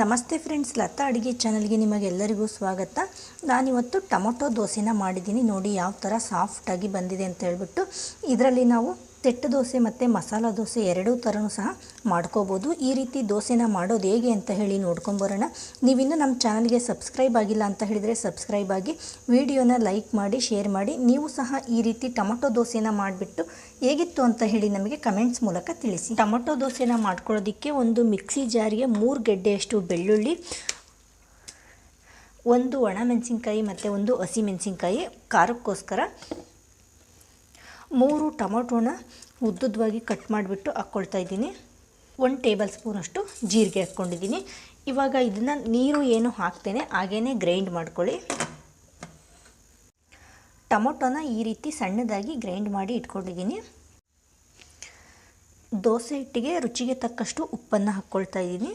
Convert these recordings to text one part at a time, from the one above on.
ನಮಸ್ತೆ ಫ್ರೆಂಡ್ಸ್, ಲತಾ ಅಡುಗೆ ಚಾನಲ್ಗೆ ನಿಮಗೆಲ್ಲರಿಗೂ ಸ್ವಾಗತ. ನಾನಿವತ್ತು ಟೊಮೊಟೊ ದೋಸೆನ ಮಾಡಿದ್ದೀನಿ. ನೋಡಿ ಯಾವ ಥರ ಸಾಫ್ಟಾಗಿ ಬಂದಿದೆ ಅಂತ ಹೇಳ್ಬಿಟ್ಟು, ಇದರಲ್ಲಿ ನಾವು ತೆಟ್ಟು ದೋಸೆ ಮತ್ತು ಮಸಾಲ ದೋಸೆ ಎರಡೂ ಥರನೂ ಸಹ ಮಾಡ್ಕೋಬೋದು. ಈ ರೀತಿ ದೋಸೆನ ಮಾಡೋದು ಹೇಗೆ ಅಂತ ಹೇಳಿ ನೋಡ್ಕೊಂಬರೋಣ. ನೀವಿನ್ನೂ ನಮ್ಮ ಚಾನಲ್ಗೆ ಸಬ್ಸ್ಕ್ರೈಬ್ ಆಗಿಲ್ಲ ಅಂತ ಹೇಳಿದರೆ ಸಬ್ಸ್ಕ್ರೈಬ್ ಆಗಿ, ವಿಡಿಯೋನ ಲೈಕ್ ಮಾಡಿ, ಶೇರ್ ಮಾಡಿ. ನೀವು ಸಹ ಈ ರೀತಿ ಟೊಮೊಟೊ ದೋಸೆನ ಮಾಡಿಬಿಟ್ಟು ಹೇಗಿತ್ತು ಅಂತ ಹೇಳಿ ನಮಗೆ ಕಮೆಂಟ್ಸ್ ಮೂಲಕ ತಿಳಿಸಿ. ಟೊಮೊಟೊ ದೋಸೆನ ಮಾಡ್ಕೊಳ್ಳೋದಕ್ಕೆ ಒಂದು ಮಿಕ್ಸಿ ಜಾರಿಗೆ ಮೂರು ಗೆಡ್ಡೆಯಷ್ಟು ಬೆಳ್ಳುಳ್ಳಿ, ಒಂದು ಒಣಮೆಣಸಿನ್ಕಾಯಿ ಮತ್ತು ಒಂದು ಹಸಿಮೆಣಸಿನ್ಕಾಯಿ ಖಾರಕ್ಕೋಸ್ಕರ ಮೂರು ಟೊಮೊಟೊನ ಉದ್ದುದ್ದವಾಗಿ ಕಟ್ ಮಾಡಿಬಿಟ್ಟು ಹಾಕ್ಕೊಳ್ತಾ ಇದ್ದೀನಿ. ಒಂದು ಟೇಬಲ್ ಸ್ಪೂನಷ್ಟು ಜೀರಿಗೆ ಹಾಕ್ಕೊಂಡಿದ್ದೀನಿ. ಇವಾಗ ಇದನ್ನು ನೀರು ಏನು ಹಾಕ್ತೇನೆ ಹಾಗೇ ಗ್ರೈಂಡ್ ಮಾಡ್ಕೊಳ್ಳಿ. ಟೊಮೊಟೊನ ಈ ರೀತಿ ಸಣ್ಣದಾಗಿ ಗ್ರೈಂಡ್ ಮಾಡಿ ಇಟ್ಕೊಂಡಿದ್ದೀನಿ. ದೋಸೆ ಹಿಟ್ಟಿಗೆ ರುಚಿಗೆ ತಕ್ಕಷ್ಟು ಉಪ್ಪನ್ನು ಹಾಕ್ಕೊಳ್ತಾ ಇದ್ದೀನಿ.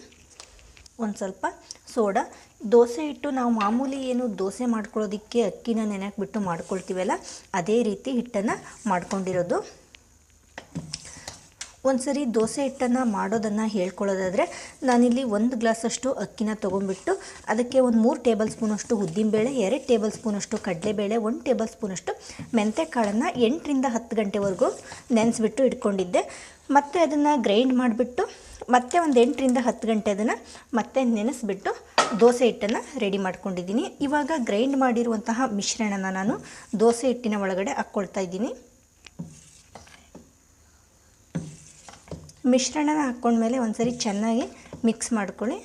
ಒಂದು ಸ್ವಲ್ಪ ಸೋಡಾ. ದೋಸೆ ಹಿಟ್ಟು ನಾವು ಮಾಮೂಲಿ ಏನು ದೋಸೆ ಮಾಡ್ಕೊಳ್ಳೋದಕ್ಕೆ ಅಕ್ಕಿನ ನೆನೆಕ್ಬಿಟ್ಟು ಮಾಡ್ಕೊಳ್ತೀವಲ್ಲ, ಅದೇ ರೀತಿ ಹಿಟ್ಟನ್ನು ಮಾಡ್ಕೊಂಡಿರೋದು. ಒಂದು ಸರಿ ದೋಸೆ ಹಿಟ್ಟನ್ನು ಮಾಡೋದನ್ನು ಹೇಳ್ಕೊಳ್ಳೋದಾದರೆ, ನಾನಿಲ್ಲಿ ಒಂದು ಗ್ಲಾಸಷ್ಟು ಅಕ್ಕಿನ ತೊಗೊಂಡ್ಬಿಟ್ಟು ಅದಕ್ಕೆ ಒಂದು ಮೂರು ಟೇಬಲ್ ಸ್ಪೂನಷ್ಟು ಉದ್ದಿನಬೇಳೆ, ಎರಡು ಟೇಬಲ್ ಸ್ಪೂನಷ್ಟು ಕಡಲೆಬೇಳೆ, ಒಂದು ಟೇಬಲ್ ಸ್ಪೂನಷ್ಟು ಮೆಂತ್ಯಕಾಳನ್ನು ಎಂಟರಿಂದ ಹತ್ತು ಗಂಟೆವರೆಗೂ ನೆನೆಸ್ಬಿಟ್ಟು ಇಟ್ಕೊಂಡಿದ್ದೆ. ಮತ್ತು ಅದನ್ನು ಗ್ರೈಂಡ್ ಮಾಡಿಬಿಟ್ಟು ಮತ್ತೆ ಒಂದು ಎಂಟರಿಂದ ಹತ್ತು ಗಂಟೆ ಅದನ್ನು ಮತ್ತೆ ನೆನೆಸ್ಬಿಟ್ಟು ದೋಸೆ ಹಿಟ್ಟನ್ನು ರೆಡಿ ಮಾಡ್ಕೊಂಡಿದ್ದೀನಿ. ಇವಾಗ ಗ್ರೈಂಡ್ ಮಾಡಿರುವಂತಹ ಮಿಶ್ರಣನ ನಾನು ದೋಸೆ ಹಿಟ್ಟಿನ ಒಳಗಡೆ ಹಾಕ್ಕೊಳ್ತಾ ಇದ್ದೀನಿ. ಮಿಶ್ರಣನ ಹಾಕ್ಕೊಂಡ್ಮೇಲೆ ಒಂದ್ಸರಿ ಚೆನ್ನಾಗಿ ಮಿಕ್ಸ್ ಮಾಡ್ಕೊಳ್ಳಿ.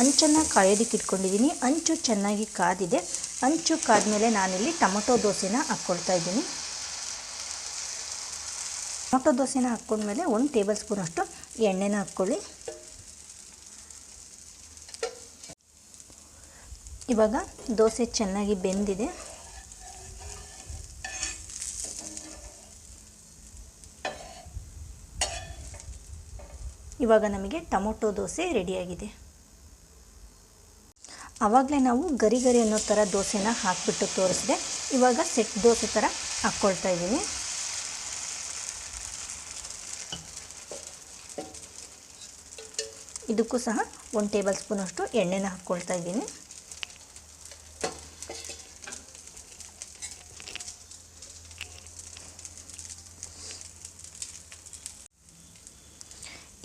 ಅಂಚನ್ನು ಕಾಯೋದಕ್ಕೆ ಇಟ್ಕೊಂಡಿದ್ದೀನಿ. ಅಂಚು ಚೆನ್ನಾಗಿ ಕಾದಿದೆ. ಅಂಚು ಕಾದ್ಮೇಲೆ ನಾನಿಲ್ಲಿ ಟೊಮೊಟೊ ದೋಸೆನ ಹಾಕ್ಕೊಳ್ತಾ ಇದ್ದೀನಿ. ಟೊಮೊಟೊ ದೋಸೆನ ಹಾಕ್ಕೊಂಡ್ಮೇಲೆ ಒಂದು ಟೇಬಲ್ ಸ್ಪೂನಷ್ಟು ಎಣ್ಣೆನ ಹಾಕ್ಕೊಳ್ಳಿ. ಇವಾಗ ದೋಸೆ ಚೆನ್ನಾಗಿ ಬೆಂದಿದೆ. ಇವಾಗ ನಮಗೆ ಟೊಮೊಟೊ ದೋಸೆ ರೆಡಿಯಾಗಿದೆ. ಆವಾಗಲೇ ನಾವು ಗರಿ ಗರಿ ಅನ್ನೋ ಥರ ದೋಸೆನ ಹಾಕಿಬಿಟ್ಟು ತೋರಿಸಿದೆ. ಇವಾಗ ಸೆಟ್ ದೋಸೆ ಥರ ಹಾಕ್ಕೊಳ್ತಾ ಇದ್ದೀನಿ ಇದಕ್ಕೂ ಸಹ ಒಂದು ಟೇಬಲ್ ಸ್ಪೂನಷ್ಟು ಎಣ್ಣೆನ ಹಾಕ್ಕೊಳ್ತಾ ಇದ್ದೀನಿ.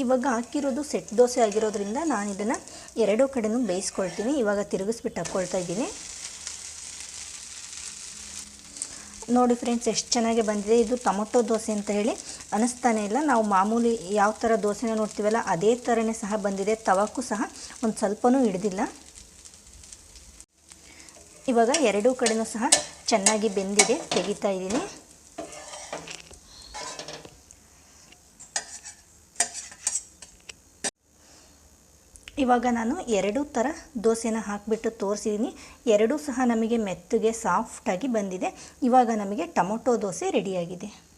ಇವಾಗ ಹಾಕಿರೋದು ಸೆಟ್ ದೋಸೆ ಆಗಿರೋದ್ರಿಂದ ನಾನು ಇದನ್ನು ಎರಡೂ ಕಡೆನೂ ಬೇಯಿಸ್ಕೊಳ್ತೀನಿ. ಇವಾಗ ತಿರುಗಿಸ್ಬಿಟ್ಟು ಹಾಕ್ಕೊಳ್ತಾ ಇದ್ದೀನಿ. ನೋಡಿ ಫ್ರೆಂಡ್ಸ್ ಎಷ್ಟು ಚೆನ್ನಾಗಿ ಬಂದಿದೆ. ಇದು ಟೊಮೊಟೊ ದೋಸೆ ಅಂತ ಹೇಳಿ ಅನ್ನಿಸ್ತಾನೆ ಇಲ್ಲ. ನಾವು ಮಾಮೂಲಿ ಯಾವ ಥರ ದೋಸೆನ ನೋಡ್ತೀವಲ್ಲ, ಅದೇ ಥರನೇ ಸಹ ಬಂದಿದೆ. ತವಕ್ಕೂ ಸಹ ಒಂದು ಸ್ವಲ್ಪನೂ ಹಿಡ್ದಿಲ್ಲ. ಇವಾಗ ಎರಡೂ ಕಡೆನೂ ಸಹ ಚೆನ್ನಾಗಿ ಬೆಂದಿದೆ, ತೆಗಿತಾ ಇದ್ದೀನಿ. ಇವಾಗ ನಾನು ಎರಡೂ ಥರ ದೋಸೆನ ಹಾಕಿಬಿಟ್ಟು ತೋರಿಸಿದ್ದೀನಿ ಎರಡೂ ಸಹ ನಮಗೆ ಮೆತ್ತಗೆ ಸಾಫ್ಟಾಗಿ ಬಂದಿದೆ. ಇವಾಗ ನಮಗೆ ಟೊಮೊಟೊ ದೋಸೆ ರೆಡಿಯಾಗಿದೆ